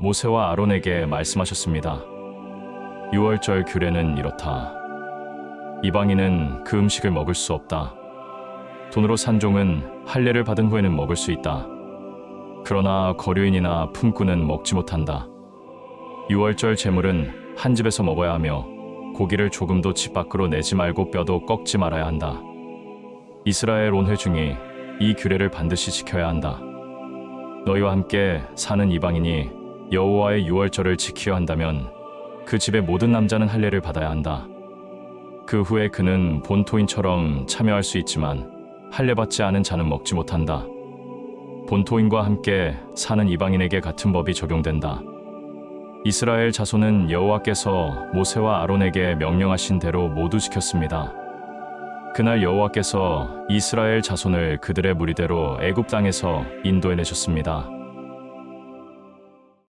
모세와 아론에게 말씀하셨습니다. 유월절 규례는 이렇다. 이방인은 그 음식을 먹을 수 없다. 돈으로 산 종은 할례를 받은 후에는 먹을 수 있다. 그러나 거류인이나 품꾼은 먹지 못한다. 유월절 제물은 한 집에서 먹어야 하며 고기를 조금도 집 밖으로 내지 말고 뼈도 꺾지 말아야 한다. 이스라엘 온 회중이 이 규례를 반드시 지켜야 한다. 너희와 함께 사는 이방인이 여호와의 유월절을 지켜야 한다면 그 집의 모든 남자는 할례를 받아야 한다. 그 후에 그는 본토인처럼 참여할 수 있지만 할례 받지 않은 자는 먹지 못한다. 본토인과 함께 사는 이방인에게 같은 법이 적용된다. 이스라엘 자손은 여호와께서 모세와 아론에게 명령하신 대로 모두 지켰습니다. 그날 여호와께서 이스라엘 자손을 그들의 무리대로 애굽 땅에서 인도해 내셨습니다.